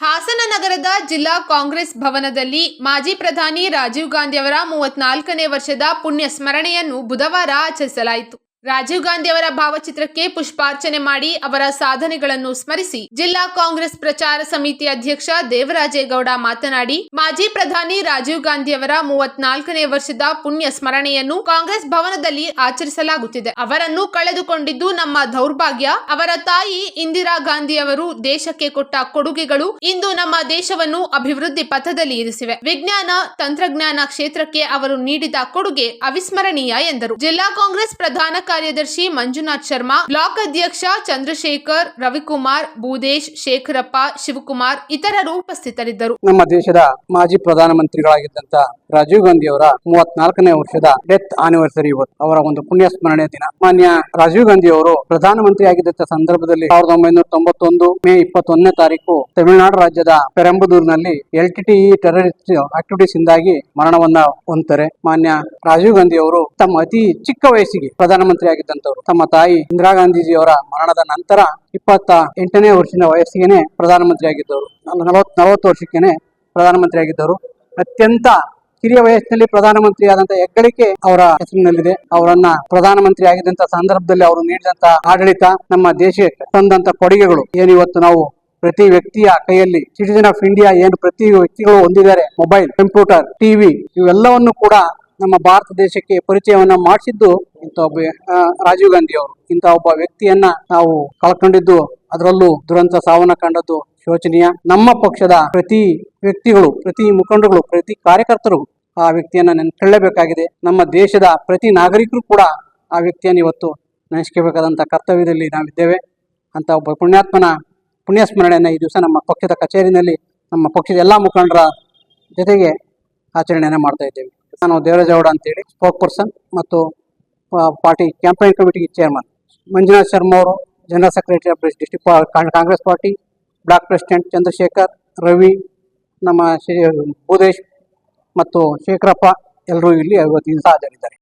ಹಾಸನ ನಗರದ ಜಿಲ್ಲಾ ಕಾಂಗ್ರೆಸ್ ಭವನದಲ್ಲಿ ಮಾಜಿ ಪ್ರಧಾನಿ ರಾಜೀವ್ ಗಾಂಧಿಯವರ ಮೂವತ್ನಾಲ್ಕನೇ ವರ್ಷದ ಪುಣ್ಯ ಸ್ಮರಣೆಯನ್ನು ಬುಧವಾರ ಆಚರಿಸಲಾಯಿತು. ರಾಜೀವ್ ಗಾಂಧಿಯವರ ಭಾವಚಿತ್ರಕ್ಕೆ ಪುಷ್ಪಾರ್ಚನೆ ಮಾಡಿ ಅವರ ಸಾಧನೆಗಳನ್ನು ಸ್ಮರಿಸಿ ಜಿಲ್ಲಾ ಕಾಂಗ್ರೆಸ್ ಪ್ರಚಾರ ಸಮಿತಿ ಅಧ್ಯಕ್ಷ ದೇವರಾಜೇಗೌಡ ಮಾತನಾಡಿ, ಮಾಜಿ ಪ್ರಧಾನಿ ರಾಜೀವ್ ಗಾಂಧಿಯವರ ಮೂವತ್ನಾಲ್ಕನೇ ವರ್ಷದ ಪುಣ್ಯ ಸ್ಮರಣೆಯನ್ನು ಕಾಂಗ್ರೆಸ್ ಭವನದಲ್ಲಿ ಆಚರಿಸಲಾಗುತ್ತಿದೆ. ಅವರನ್ನು ಕಳೆದುಕೊಂಡಿದ್ದು ನಮ್ಮ ದೌರ್ಭಾಗ್ಯ. ಅವರ ತಾಯಿ ಇಂದಿರಾ ಗಾಂಧಿಯವರು ದೇಶಕ್ಕೆ ಕೊಟ್ಟ ಕೊಡುಗೆಗಳು ಇಂದು ನಮ್ಮ ದೇಶವನ್ನು ಅಭಿವೃದ್ಧಿ ಪಥದಲ್ಲಿ ಇರಿಸಿವೆ. ವಿಜ್ಞಾನ, ತಂತ್ರಜ್ಞಾನ ಕ್ಷೇತ್ರಕ್ಕೆ ಅವರು ನೀಡಿದ ಕೊಡುಗೆ ಅವಿಸ್ಮರಣೀಯ ಎಂದರು. ಜಿಲ್ಲಾ ಕಾಂಗ್ರೆಸ್ ಪ್ರಧಾನ ಕಾರ್ಯದರ್ಶಿ ಮಂಜುನಾಥ್ ಶರ್ಮಾ, ಬ್ಲಾಕ್ ಅಧ್ಯಕ್ಷ ಚಂದ್ರಶೇಖರ್, ರವಿಕುಮಾರ್, ಭೂದೇಶ್, ಶೇಖರಪ್ಪ, ಶಿವಕುಮಾರ್ ಇತರರು ಉಪಸ್ಥಿತರಿದ್ದರು. ನಮ್ಮ ದೇಶದ ಮಾಜಿ ಪ್ರಧಾನಮಂತ್ರಿಗಳಾಗಿದ್ದಂತ ರಾಜೀವ್ ಗಾಂಧಿ ಅವರ ಮೂವತ್ನಾಲ್ಕನೇ ವರ್ಷದ ಡೆತ್ ಆನಿವರ್ಸರಿ ಇವತ್ತು, ಅವರ ಒಂದು ಪುಣ್ಯ ಸ್ಮರಣೆ ದಿನ. ಮಾನ್ಯ ರಾಜೀವ್ ಗಾಂಧಿ ಅವರು ಪ್ರಧಾನಮಂತ್ರಿ ಆಗಿದ್ದಂತ ಸಂದರ್ಭದಲ್ಲಿ ಸಾವಿರದ ಒಂಬೈನೂರ ತೊಂಬತ್ತೊಂದು ಮೇ ಇಪ್ಪತ್ತೊಂದನೇ ತಾರೀಕು ತಮಿಳುನಾಡು ರಾಜ್ಯದ ಪೆರಂಬದೂರಿನಲ್ಲಿ L T T terrorist activities ಇಂದಾಗಿ ಮರಣವನ್ನ ಹೊಂದ್ತಾರೆ. ಮಾನ್ಯ ರಾಜೀವ್ ಗಾಂಧಿ ಅವರು ತಮ್ಮ ಅತಿ ಚಿಕ್ಕ ವಯಸ್ಸಿಗೆ ಪ್ರಧಾನಮಂತ್ರಿ ಆಗಿದ್ದಂತವ್ರು. ತಮ್ಮ ತಾಯಿ ಇಂದಿರಾ ಗಾಂಧೀಜಿಯವರ ಮರಣದ ನಂತರ ಇಪ್ಪತ್ತ ಎಂಟನೇ ವರ್ಷದ ವಯಸ್ಸಿಗೆನೆ ಪ್ರಧಾನಮಂತ್ರಿ ಆಗಿದ್ದವರು. ನಲವತ್ ನಲವತ್ತು ವರ್ಷಕ್ಕೇನೆ ಪ್ರಧಾನಮಂತ್ರಿ ಆಗಿದ್ದವರು ಅತ್ಯಂತ ಕಿರಿಯ ವಯಸ್ಸಿನಲ್ಲಿ ಪ್ರಧಾನಮಂತ್ರಿ ಆದಂತ ಹೆಗ್ಗಳಿಕೆ ಅವರ ಹೆಸರಿನಲ್ಲಿದೆ. ಅವರನ್ನ ಪ್ರಧಾನಮಂತ್ರಿ ಆಗಿದ್ದಂತಹ ಸಂದರ್ಭದಲ್ಲಿ ಅವರು ನೀಡಿದಂತ ಆಡಳಿತ ನಮ್ಮ ದೇಶಕ್ಕೆ ತಂದಂತ ಕೊಡುಗೆಗಳು. ಏನು ಇವತ್ತು ನಾವು ಪ್ರತಿ ವ್ಯಕ್ತಿಯ ಕೈಯಲ್ಲಿ ಸಿಟಿಜನ್ ಆಫ್ ಇಂಡಿಯಾ ಏನು ಪ್ರತಿ ವ್ಯಕ್ತಿಗಳು ಹೊಂದಿದ್ದಾರೆ. ಮೊಬೈಲ್, ಕಂಪ್ಯೂಟರ್, ಟಿವಿ, ಇವೆಲ್ಲವನ್ನು ಕೂಡ ನಮ್ಮ ಭಾರತ ದೇಶಕ್ಕೆ ಪರಿಚಯವನ್ನ ಮಾಡಿಸಿದ್ದು ಇಂಥ ಒಬ್ಬ ರಾಜೀವ್ ಗಾಂಧಿ ಅವರು, ಇಂಥ ಒಬ್ಬ ವ್ಯಕ್ತಿಯನ್ನ ನಾವು ಕಳ್ಕೊಂಡಿದ್ದು, ಅದರಲ್ಲೂ ದುರಂತ ಸಾವನ್ನ ಕಂಡದ್ದು ಶೋಚನೀಯ. ನಮ್ಮ ಪಕ್ಷದ ಪ್ರತಿ ವ್ಯಕ್ತಿಗಳು, ಪ್ರತಿ ಮುಖಂಡರುಗಳು, ಪ್ರತಿ ಕಾರ್ಯಕರ್ತರು ಆ ವ್ಯಕ್ತಿಯನ್ನ ನೆನ್ಕೊಳ್ಳೇಬೇಕಾಗಿದೆ ನಮ್ಮ ದೇಶದ ಪ್ರತಿ ನಾಗರಿಕರು ಕೂಡ ಆ ವ್ಯಕ್ತಿಯನ್ನು ಇವತ್ತು ನೆನೆಸ್ಕೋಬೇಕಾದಂತ ಕರ್ತವ್ಯದಲ್ಲಿ ನಾವಿದ್ದೇವೆ. ಅಂತ ಒಬ್ಬ ಪುಣ್ಯಾತ್ಮನ ಪುಣ್ಯ ಸ್ಮರಣೆಯನ್ನು ಈ ದಿವಸ ನಮ್ಮ ಪಕ್ಷದ ಕಚೇರಿನಲ್ಲಿ ನಮ್ಮ ಪಕ್ಷದ ಎಲ್ಲಾ ಮುಖಂಡರ ಜೊತೆಗೆ ಆಚರಣೆಯನ್ನು ಮಾಡ್ತಾ ಇದ್ದೇವೆ. ನಾನು ದೇವರಾಜೌಡ ಅಂತೇಳಿ ಸ್ಪೋಕ್ ಪರ್ಸನ್ ಮತ್ತು ಪಾರ್ಟಿ ಕ್ಯಾಂಪೇನ್ ಕಮಿಟಿಗೆ ಚೇರ್ಮನ್ ಮಂಜುನಾಥ್ ಶರ್ಮಾ ಅವರು general secretary of district Congress party block president Chandrashekhar Ravi ನಮ್ಮ ಶ್ರೀ ಭೂದೇಶ್ ಮತ್ತು ಶೇಖರಪ್ಪ ಎಲ್ಲರೂ ಇಲ್ಲಿ ಐವತ್ತು ದಿನ ಹಾಜರಿದ್ದಾರೆ.